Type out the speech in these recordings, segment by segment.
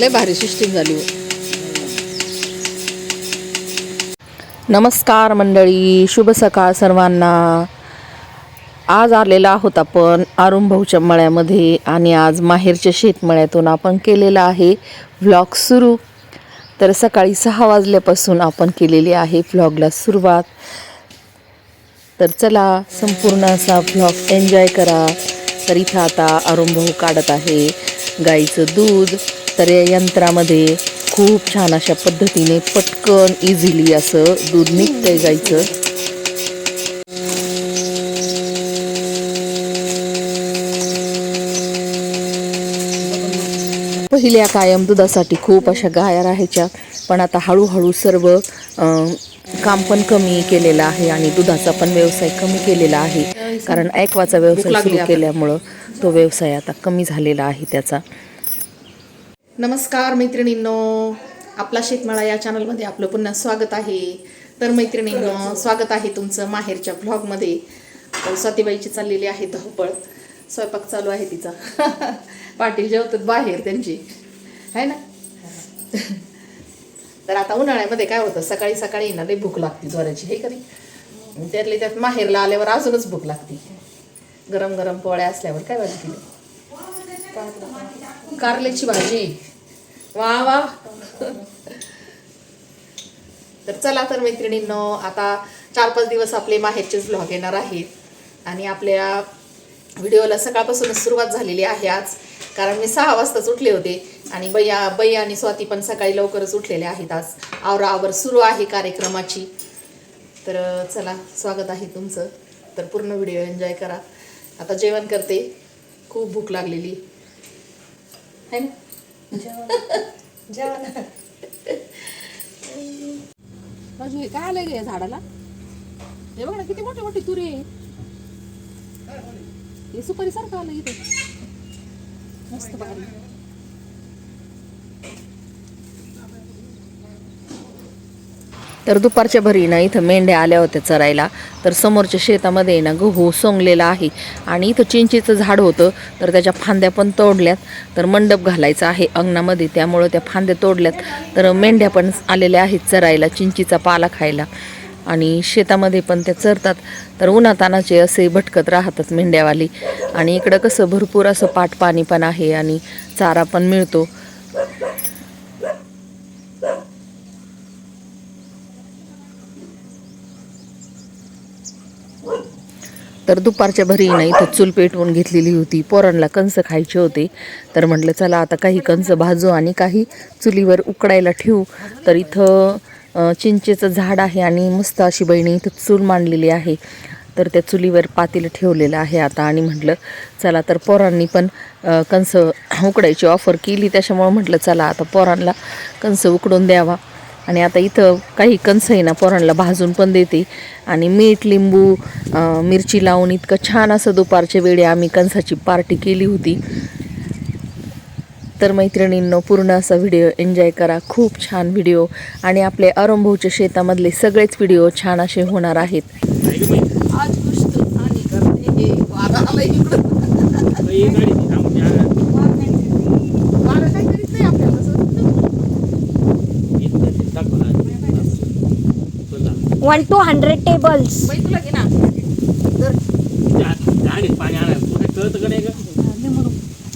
लय भारी सिस्टीम झाली हो. नमस्कार मंडळी शुभ सकाळ सर्वांना. आज आलेला आहोत आपण अरुण भाऊच्या मळ्यामध्ये आणि आज माहेरच्या शेतमळ्यातून आपण केलेला आहे व्लॉग सुरू. तर सकाळी सहा वाजल्यापासून आपण केलेली आहे व्लॉगला सुरुवात. तर चला संपूर्ण असा व्लॉग एन्जॉय करा. तर इथं आता अरुण भाऊ काढत आहे गाईचं दूध. तर या यंत्रामध्ये खूप छान अशा पद्धतीने पटकन इझिली असं दूध निघतंय गाईचं. पहिल्या कायम दुधासाठी खूप अशा गाया राहायच्या पण आता हळूहळू सर्व काम पण कमी केलेलं आहे आणि दुधाचा पण व्यवसाय कमी केलेला आहे. कारण ऐकवाचा व्यवसाय सुरू केल्यामुळं तो व्यवसाय आता कमी झालेला आहे त्याचा. नमस्कार मैत्रिणींनो. आपला शेतमाळा या चॅनलमध्ये आपलं पुन्हा स्वागत आहे. तर मैत्रिणींनो स्वागत आहे तुमचं माहेरच्या ब्लॉगमध्ये स्वातीबाईची चाललेली आहे धावपळ. स्वयंपाक चालू आहे तिचा. पाटील जेवतात बाहेर त्यांची. आहे ना? तर आता उन्हाळ्यामध्ये काय होतं सकाळी सकाळी ना लई भूक लागते ज्वाराची हे कधी त्यातले त्यात माहेरला आल्यावर अजूनच भूक लागते. गरम गरम पोळ्या असल्यावर काय भाजी केली कारल्याची भाजी. वा वा. तर चला तर मैत्रिणींनो आता चार पाच दिवस आपले माहेरचेच ब्लॉग येणार आहेत. आणि आपल्या व्हिडिओला सकाळपासूनच सुरुवात झालेली आहे आज. कारण मी सहा वाजताच उठले होते. आणि बैया बैया आणि स्वाती पण सकाळी लवकरच उठलेले आहेत आज. आवराआवर सुरू आहे कार्यक्रमाची. तर चला स्वागत आहे तुमचं. तर पूर्ण व्हिडिओ एन्जॉय करा. आता जेवण करते. खूप भूक लागलेली. है ना? राजू, हे काय आलंय ग झाडाला हे बघ ना किती मोठे मोठे तुरे. हे सुपारी सारखं आलं इथे मस्त भारी तर दुपारच्या भरी ना इथं मेंढ्या आल्या होत्या चरायला. तर समोरच्या शेतामध्ये ना गहू सोंगलेला आहे. आणि इथं चिंचेचं झाड होतं तर त्याच्या फांद्या पण तोडल्यात. तर मंडप घालायचा आहे अंगणामध्ये त्यामुळं त्या फांद्या तोडल्यात. तर मेंढ्या पण आलेल्या आहेत चरायला चिंचीचा पाला खायला. आणि शेतामध्ये पण त्या चरतात. तर उन्हातानाचे असे भटकत राहतात मेंढ्यावाली. आणि इकडं कसं भरपूर असं पाटपाणी पण आहे आणि चारा पण मिळतो. तर दुपारच्या भरी ना इथं चूल पेटवून घेतलेली होती. पोरांना कंस खायचे होते. तर म्हटलं चला आता काही कंस भाजू आणि काही चुलीवर उकडायला ठेवू. तर इथं चिंचेचं झाड आहे आणि मस्त अशी बहिणी इथं चूल मांडलेली आहे. तर त्या चुलीवर पातील ठेवलेलं आहे आता आणि म्हटलं चला तर पोरांनी पण कंस उकडायची ऑफर केली. त्याच्यामुळं म्हटलं चला आता पोरांना कंस उकडून द्यावा. आणि आता इथं काही कंस आहे ना पोरांना भाजून पण देते. आणि मीठ लिंबू मिरची लावून इतकं छान असं दुपारच्या वेळी आम्ही कंसाची पार्टी केली होती. तर मैत्रिणींनो पूर्ण असा व्हिडिओ एन्जॉय करा. खूप छान व्हिडिओ. आणि आपले अरुंभूच्या शेतामधले सगळेच व्हिडिओ छान असे होणार आहेत. आज कुछ तो पानी करते हे वारा आला इकडं वारा काय करीत नाही आपल्याला तसं. वन टू हंड्रेड टेबल्स बाई तुला घे ना. तर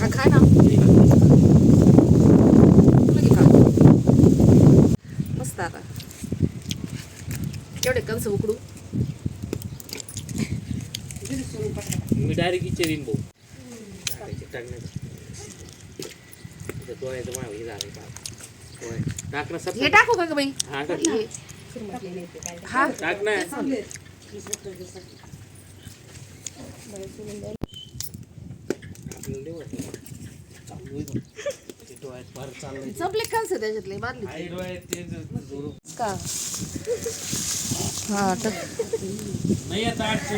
हा, खा ना. तुला घे खा. मस्त आता. केवढे कंस उकडू. मी डायरेक्ट इचे भाऊ. डोळ्याचं माव हे टाक का बाई? हा टाक हे. हा टाक ना आपल्याला लय वाटलं. चालू आहे बघ. ते डोळ्यात फार चाललंय. संपले कंस त्याच्यातले मारली आई डोळ्यात ते ज- जोर- का हा तर नाही आता आठ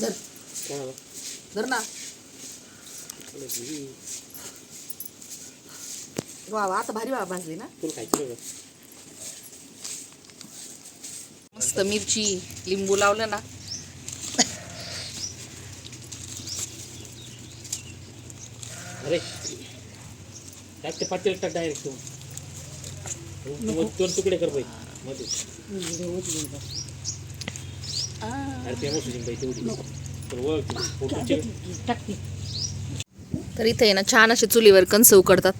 धर धर ना. वा वा आता भारी वा भाजली ना. मस्त मिरची लिंबू लावलं ना. अरे. ते पातेल टाक डायरेक्ट तू. मग दोन तुकडे कर बाई. मध्ये अरे फेमस होती बाई तेवढी तर फोटोचे तर इथे आहे ना छान असे चुलीवर कंस उकडतात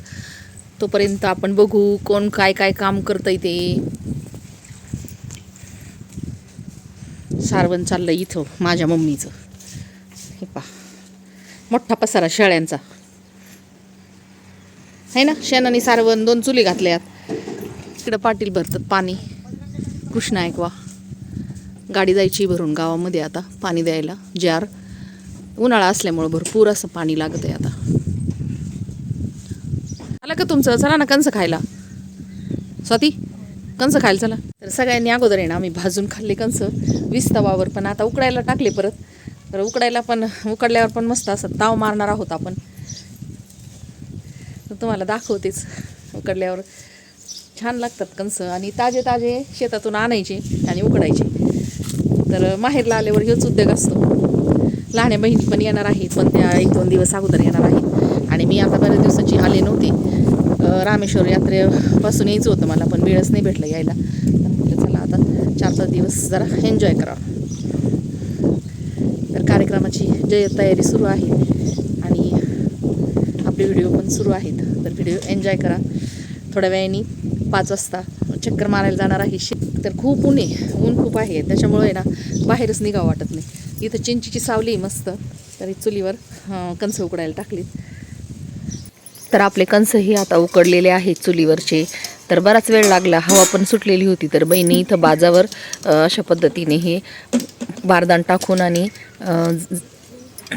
तोपर्यंत आपण बघू कोण काय काय काम करतं इथे सारवण चाललं इथं माझ्या मम्मीचं. हे पा मोठा पसारा शेळ्यांचा. आहे ना शेणाने सारवण दोन चुली घातल्यात. इकडं पाटील भरतात पाणी. कृष्णा ऐकवा गाडी जायची भरून गावामध्ये आता पाणी द्यायला. जार उन्हाळा असल्यामुळं भरपूर असं पाणी लागत आहे आता. आलं का तुमचं? चला ना कंस खायला. स्वाती कंस खायला चला. तर सगळ्यांनी अगोदर आहे ना आम्ही भाजून खाल्ले कंस. वीस तवावर पण आता उकडायला टाकले परत. तर उकडायला पण उकडल्यावर पण मस्त असं ताव मारणार आहोत आपण. तर तुम्हाला दाखवतेच उकडल्यावर. छान लागतात कंस आणि ताजे ताजे शेतातून आणायचे आणि उकडायचे. तर माहेरला आल्यावर हेच उद्योग असतो. लहान्या बहिणी पण येणार आहेत पण त्या एक दोन दिवस अगोदर येणार आहेत आणि मी आता बऱ्याच दिवसाची आले नव्हते. रामेश्वर यात्रेपासून यायचं होतं मला पण वेळच नाही भेटलं यायला. तर म्हटलं चला आता चार पाच दिवस जरा एन्जॉय करा तर कार्यक्रमाची जय तयारी सुरू आहे. आणि आपले व्हिडिओ पण सुरू आहेत. तर व्हिडिओ एन्जॉय करा. थोड्या वेळाने पाच वाजता चक्कर मारायला जाणार आहे. तर खूप ऊन आहे. ऊन खूप आहे. त्याच्यामुळे ना बाहेरच निघावं वाटत नाही. इथं चिंचीची सावली मस्त. तरी चुलीवर अं, कंस उकडायला टाकलीत. तर आपले कंसही आता उकडलेले आहेत चुलीवरचे. तर बराच वेळ लागला. हवा पण सुटलेली होती. तर बहिणी इथं बाजावर अशा पद्धतीने हे बारदान टाकून आणि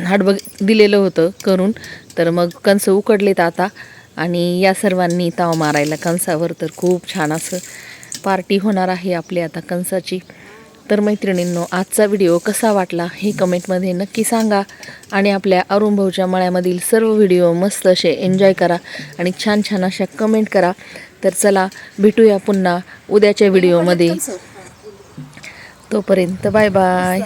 हाडबग दिलेलं होतं करून. तर मग कंस उकडलेत आता. आणि या सर्वांनी ताव मारायला कंसावर तर खूप छान असं पार्टी होणार आहे आपली आता कंसाची तर मैत्रिणींनो आजचा व्हिडिओ कसा वाटला हे कमेंटमध्ये नक्की सांगा आणि आपल्या अरुण भाऊच्या मळ्यामधील सर्व व्हिडिओ मस्त असे एन्जॉय करा आणि छान छान अशा कमेंट करा. तर चला भेटूया पुन्हा उद्याच्या व्हिडिओमध्ये. तोपर्यंत बाय बाय.